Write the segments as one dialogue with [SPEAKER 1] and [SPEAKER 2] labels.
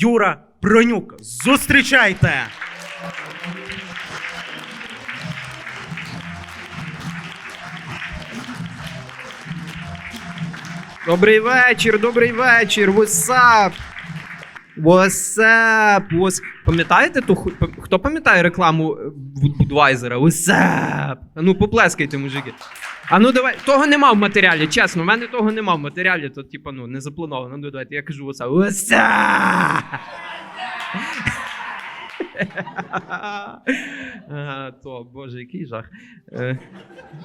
[SPEAKER 1] Юра Бронюк. Зустрічайте!
[SPEAKER 2] Добрий вечір, добрий вечір. Up? What's up? What's... Пам'ятаєте ту Хто пам'ятає рекламу е, Буд- Будвайзера? What's? Ну поплескайте, мужики. А ну давай. Того нема в матеріалі, чесно, в мене того нема в матеріалі, то типа ну не заплановано. Ну давайте, я кажу what's up. What's up? То, боже, який жах. Е,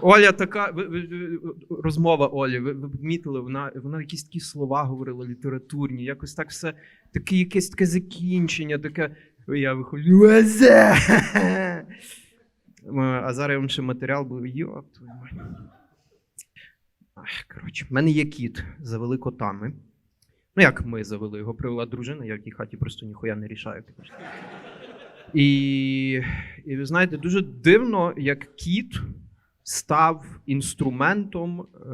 [SPEAKER 2] Оля така розмова Олі. Ви, помітили, вона, вона якісь такі слова говорила літературні, якось так все, таке якесь таке закінчення, таке. Я виходжу. Е, А зараз я вам ще матеріал був. Йоп, твою мать. Коротше, в мене є кіт, завели котами. Ну, як ми завели, його привела дружина, я в тій хаті просто ніхуя не рішаю. І, і ви знаєте, дуже дивно, як кіт став інструментом е,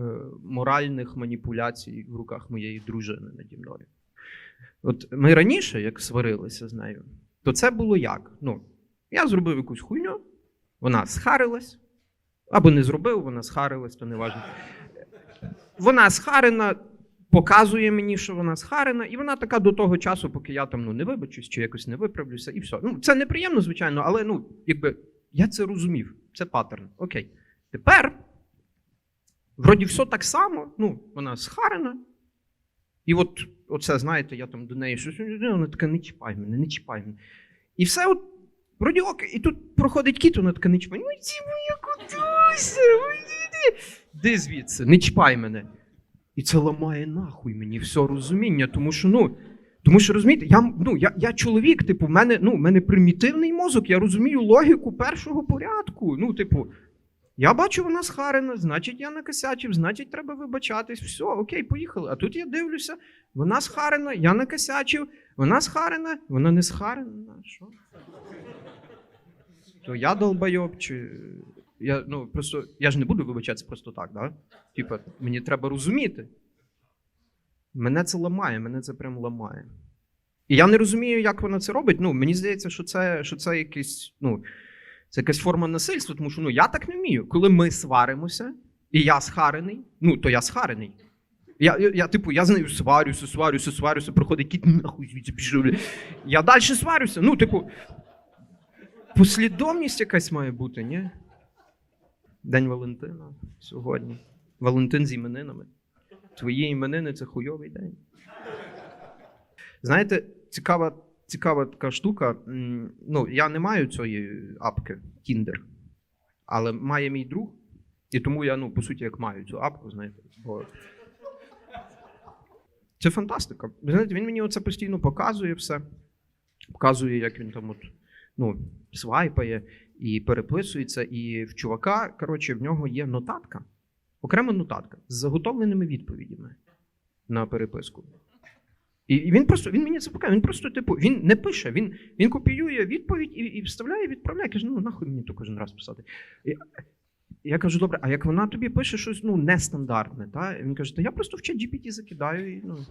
[SPEAKER 2] моральних маніпуляцій в руках моєї дружини наді мною. От ми раніше, як сварилися з нею, то це було як? Ну, я зробив якусь хуйню, вона схарилась, або не зробив, вона схарилась, то не важливо. Вона схарена, показує мені, що вона схарена, і вона така до того часу, поки я там ну, не вибачусь чи якось не виправлюся, і все. Ну, це неприємно, звичайно, але ну, якби я це розумів. Це паттерн. Окей. Тепер, вроді, все так само, ну, вона схарена. І от оце, знаєте, я там до неї щось, вона така, не чіпай мене, не чіпай мене. І все, от, вроді ок, і тут проходить кіт, вона така, не чіпай. Ну, ці моя котуся, де звідси, не чіпай мене. І це ламає нахуй мені все розуміння, тому що, ну, тому що розумієте, я, ну, я, я чоловік, типу, в мене, ну, мене примітивний мозок, я розумію логіку першого порядку. Ну, типу, я бачу, вона схарена, значить, я накосячив, значить, треба вибачатись. Все, окей, поїхали. А тут я дивлюся, вона схарена, я накосячив, вона схарена, вона не схарена. Що? То я долбайоб, чи. Я, ну, просто, я ж не буду вибачатися просто так, да? Типа, мені треба розуміти. Мене це ламає, мене це прям ламає. І я не розумію, як вона це робить. Ну, мені здається, що це, що це якийсь, ну, це якась форма насильства, тому що ну, я так не вмію. Коли ми сваримося, і я схарений, ну, то я схарений. Я, я, я, типу, я з нею сварюся, сварюся, сварюся, проходить кіт, нахуй звідси пішов. Я далі сварюся. Ну, типу, послідовність якась має бути, ні? День Валентина сьогодні. Валентин з іменинами. Твої іменини це хуйовий день. Знаєте, цікава, цікава така штука. Ну, я не маю цієї апки Tinder, але має мій друг. І тому я, ну, по суті, як маю цю апку, знаєте. Бо... Це фантастика. Знаєте, він мені оце постійно показує все. Показує, як він там от, ну, свайпає і переписується. І в чувака, коротше, в нього є нотатка, окрема нотатка з заготовленими відповідями на переписку. І він просто він мені це показує. Він просто, типу, він не пише, він, він копіює відповідь і, і вставляє, відправляє. Каже, ну нахуй мені то кожен раз писати. І, я кажу, добре, а як вона тобі пише щось ну, нестандартне, та? він каже, та я просто в чат GPT закидаю і ну.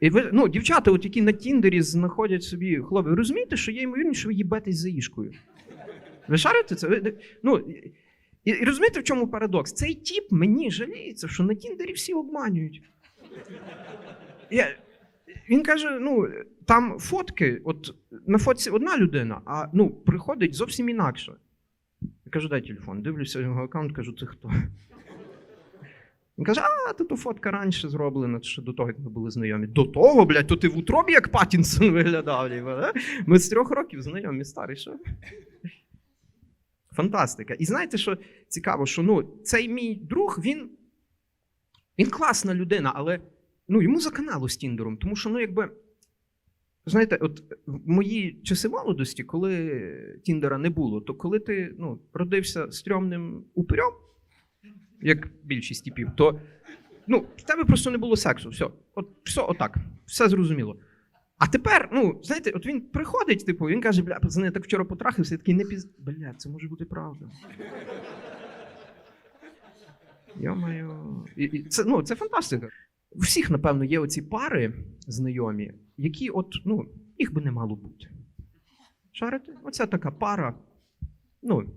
[SPEAKER 2] І ви, ну, дівчата, от які на Тіндері знаходять собі хлопці, ви розумієте, що є ймовірність, що ви їбетесь за ішкою. Ви шарите це? Ви, ну, і, і розумієте, в чому парадокс? Цей тіп мені жаліється, що на Тіндері всі обманюють. Я, він каже: ну, там фотки, от на фотці одна людина, а ну, приходить зовсім інакше. Я кажу, дай телефон. Дивлюся його аккаунт, кажу, це хто? Він каже, а, то, то фотка раніше зроблена, ще до того, як ми були знайомі. До того, блядь, то ти в утробі як Паттінсон виглядав. Ми з трьох років знайомі, старий, що? Фантастика. І знаєте, що цікаво, що ну, цей мій друг, він, він класна людина, але ну, йому за каналу з Тіндером. Тому що, ну, якби. Знаєте, от в мої часи молодості, коли Тіндера не було, то коли ти ну, родився стрьомним упирем, як більшість типів, то ну, в тебе просто не було сексу. Все, от, все отак, все зрозуміло. А тепер, ну, знаєте, от він приходить, типу, він каже, бля, пацани, я так вчора потрахався, я такий не піз... Бля, це може бути правда. Йо-моє. І, і це, ну, це фантастика. У всіх, напевно, є оці пари знайомі, які от, ну, їх би не мало бути. Шарите? Оця така пара. Ну,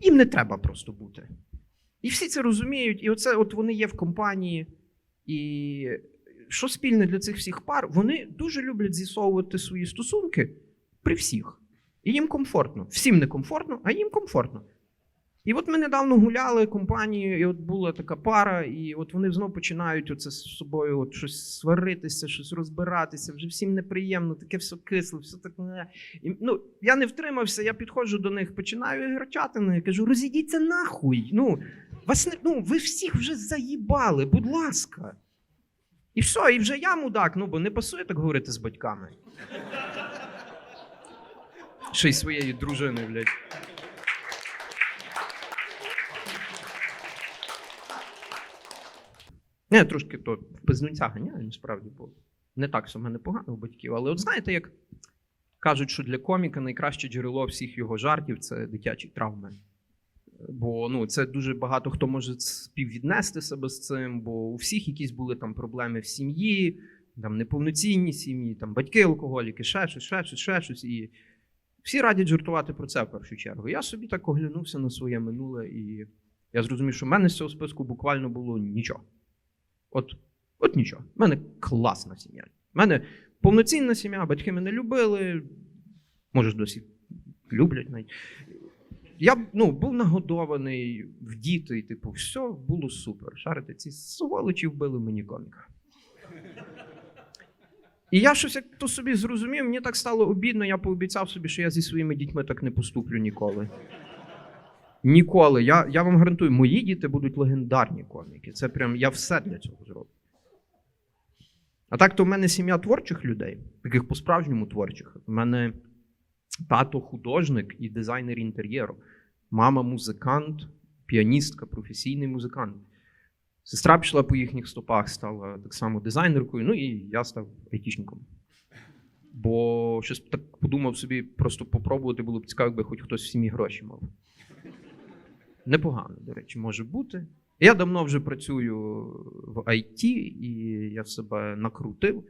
[SPEAKER 2] їм не треба просто бути. І всі це розуміють, і оце от вони є в компанії. І що спільне для цих всіх пар, вони дуже люблять з'ясовувати свої стосунки при всіх. І їм комфортно. Всім не комфортно, а їм комфортно. І от ми недавно гуляли компанією, і от була така пара, і от вони знову починають оце з собою от щось сваритися, щось розбиратися, вже всім неприємно, таке все кисле, все так. І, ну, я не втримався, я підходжу до них, починаю грачати, я кажу: розійдіться нахуй. Ну, вас не, ну, ви всіх вже заїбали, будь ласка. І все, і вже я мудак, ну бо не пасує так говорити з батьками. Ще й своєї дружини, блядь. Не, трошки то в пизнунця ганяю, насправді, бо не так все в мене погано у батьків. Але от знаєте, як кажуть, що для коміка найкраще джерело всіх його жартів це дитячі травми. Бо ну, це дуже багато хто може співвіднести себе з цим, бо у всіх якісь були там проблеми в сім'ї, там неповноцінні сім'ї, там батьки алкоголіки, ще щось, ще щось, ще щось. І всі радять жартувати про це в першу чергу. Я собі так оглянувся на своє минуле, і я зрозумів, що в мене з цього списку буквально було нічого. От, от нічого. У мене класна сім'я. У мене повноцінна сім'я, батьки мене любили, може, досі люблять навіть. Я ну, був нагодований в діти, і, типу, все було супер. Шарите, ці сволочі вбили мені коміка. І я щось як то собі зрозумів, мені так стало обідно, я пообіцяв собі, що я зі своїми дітьми так не поступлю ніколи. Ніколи. Я, я вам гарантую, мої діти будуть легендарні коміки. Це прям я все для цього зроблю. А так то в мене сім'я творчих людей, таких по-справжньому творчих. У мене тато художник і дизайнер інтер'єру, мама музикант, піаністка, професійний музикант. Сестра пішла по їхніх стопах, стала так само дизайнеркою, ну і я став айтішником. Бо щось так подумав собі, просто попробувати було б цікаво, якби хоч хтось в сім'ї гроші мав. Непогано, до речі, може бути. Я давно вже працюю в IT, і я себе накрутив,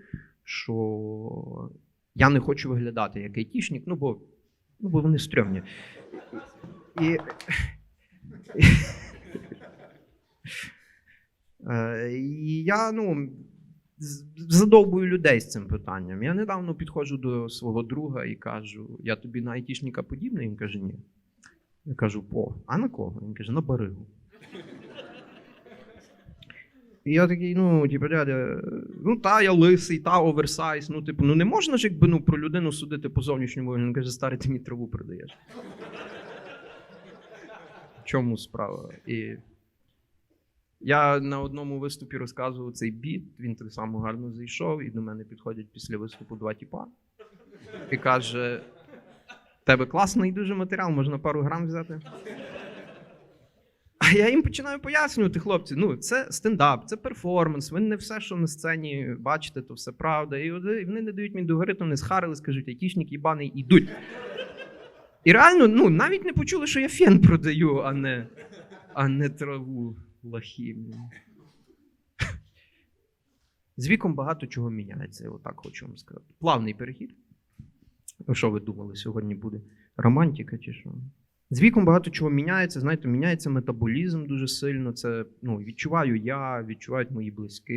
[SPEAKER 2] що я не хочу виглядати як айтішник, ну бо, ну, бо вони стрьомні. І, Е, і я ну, задовбую людей з цим питанням. Я недавно підходжу до свого друга і кажу: я тобі на айтішника подібний? Він каже, ні. Я кажу, по, а на кого? Він каже, на баригу. І я такий, ну, типу, дядя, ну та, я лисий, та оверсайз. Ну, типу, ну не можна ж якби ну, про людину судити по зовнішньому. Він каже, старий, ти мені траву продаєш. В чому справа? І я на одному виступі розказував цей біт, він так само гарно зайшов, і до мене підходять після виступу два тіпа. І каже: «В тебе класний дуже матеріал, можна пару грам взяти. Я їм починаю пояснювати, хлопці, ну це стендап, це перформанс. Ви не все, що на сцені бачите, то все правда. І вони не дають мені договорити, вони схарили, скажуть, айтішник їбаний, ідуть. І реально, ну, навіть не почули, що я фен продаю, а не, а не траву лахі. З віком багато чого міняється, я отак хочу вам сказати. Плавний перехід. Ну, Що ви думали, сьогодні буде? Романтика чи що? З віком багато чого міняється. Знаєте, міняється метаболізм дуже сильно. Це ну, відчуваю я, відчувають мої близькі,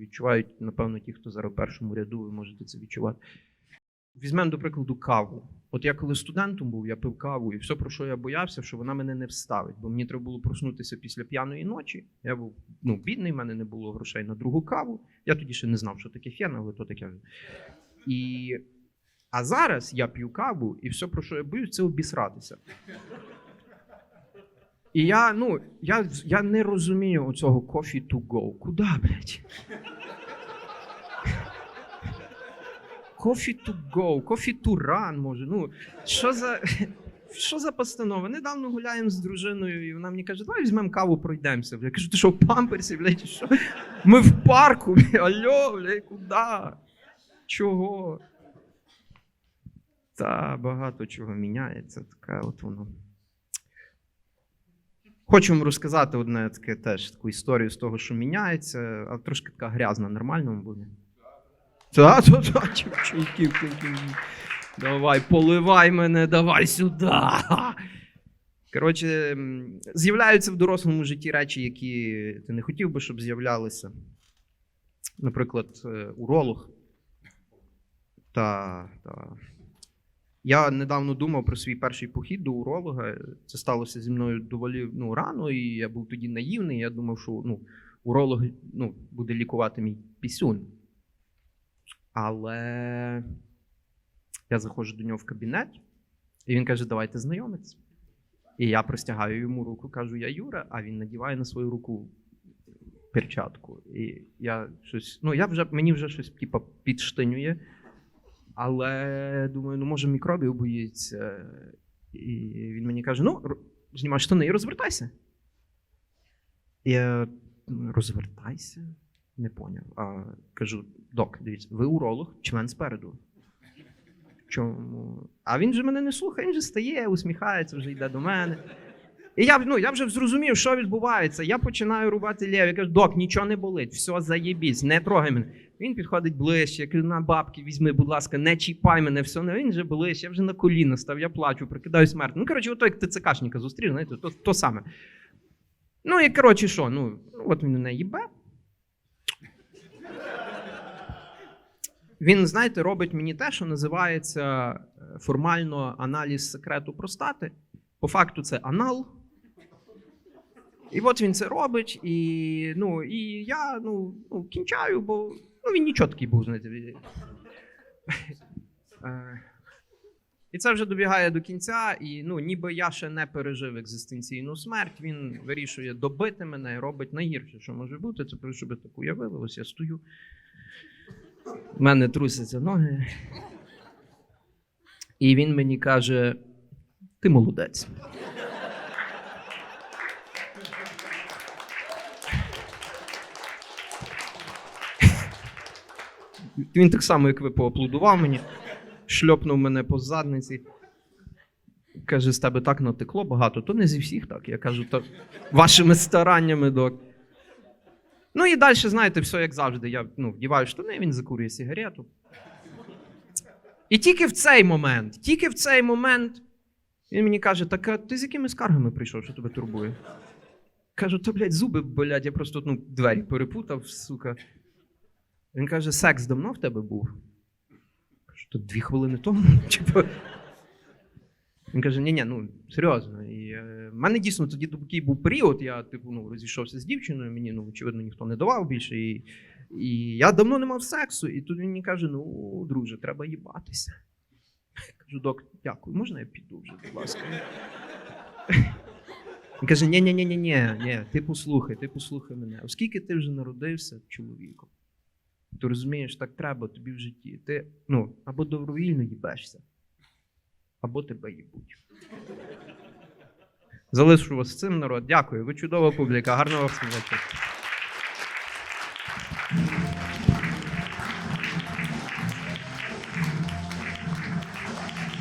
[SPEAKER 2] відчувають, напевно, ті, хто зараз в першому ряду, ви можете це відчувати. Візьмемо, до прикладу, каву. От я коли студентом був, я пив каву, і все, про що я боявся, що вона мене не вставить. Бо мені треба було проснутися після п'яної ночі. Я був ну, бідний, в мене не було грошей на другу каву. Я тоді ще не знав, що таке фен, але то таке. І... А зараз я п'ю каву, і все, про що я боюсь, це обісратися. І я, ну, я, я не розумію оцього coffee to go. Куда, блядь? Coffee to go, coffee to run, може. Ну, що за. Що за постанова? Недавно гуляємо з дружиною, і вона мені каже, давай візьмемо каву, пройдемося. Я кажу, ти що в памперсі, блядь, що? Ми в парку, блядь, алло, блядь, куди? Чого? Та багато чого міняється, таке от воно. Хочу вам розказати одне таке теж таку історію з того, що міняється, а трошки така грязна, нормально буде. Та, та, та, чайків. Давай, поливай мене, давай сюди. Коротше, з'являються в дорослому житті речі, які ти не хотів би, щоб з'являлися. Наприклад, е, уролог. Та, та. Я недавно думав про свій перший похід до уролога. Це сталося зі мною доволі ну, рано, і я був тоді наївний. Я думав, що ну, уролог ну, буде лікувати мій пісюн. Але я заходжу до нього в кабінет, і він каже: давайте знайомитися. І я простягаю йому руку, кажу, я Юра, а він надіває на свою руку перчатку. І я щось, ну я вже мені вже щось типа підштинює. Але думаю, ну може мікробів боїться. І він мені каже: ну, знімай штани і розвертайся. Я «Ну, розвертайся. Не поняв. А, кажу: док, дивіться, ви уролог, член спереду. Чому? А він же мене не слухає, він же стає, усміхається, вже йде до мене. І я, ну, я вже зрозумів, що відбувається. Я починаю рубати лєв. Я кажу, док, нічого не болить, все заєбісь, не трогай мене. Він підходить ближче, я кажу, на бабки візьми, будь ласка, не чіпай мене, все. Ну, він вже ближче, я вже на коліна став, я плачу, прикидаю смерть. Ну, коротше, ото як ТЦКшника зустрів, знаєте, то, то саме. Ну і коротше, що, ну, от він мене їбе. Він, знаєте, робить мені те, що називається е, формально аналіз секрету простати. По факту це анал. І от він це робить, і, ну, і я ну, ну, кінчаю, бо ну, він нічого такий був, знаєте. Е, І це вже добігає до кінця, і ну, ніби я ще не пережив екзистенційну смерть. Він вирішує добити мене і робить найгірше, що може бути. Це про що ви так уявили. Ось я стою. У мене трусяться ноги. І він мені каже: ти молодець. Він так само, як ви, поаплодував мені, шльопнув мене по задниці. Каже, з тебе так натекло багато, то не зі всіх так. Я кажу, то вашими стараннями, док. Ну і далі, знаєте, все як завжди. Я ну, вдіваю штани, він закурює сигарету. І тільки в цей момент, тільки в цей момент він мені каже: так а ти з якими скаргами прийшов, що тебе турбує? Кажу, то, блядь, зуби болять, я просто ну, двері перепутав, сука. Він каже: секс давно в тебе був? Кажу, то дві хвилини тому. Типу. Він каже: ні, ні, ну серйозно. І е, в мене дійсно тоді такий був період. Я, типу, ну, розійшовся з дівчиною, мені, ну, очевидно, ніхто не давав більше. І, і я давно не мав сексу. І тут він мені каже: ну, друже, треба їбатися. Кажу, док, дякую, можна я піду вже, будь ласка. Він каже: ні, ні, ні, ні, ні, ні, ти послухай, ти послухай мене. Оскільки ти вже народився чоловіком, ти розумієш, так треба тобі в житті. Ти ну, або добровільно їбешся, або тебе їбуть. Залишу вас з цим народ. Дякую. Ви чудова публіка. Гарного вам вечора.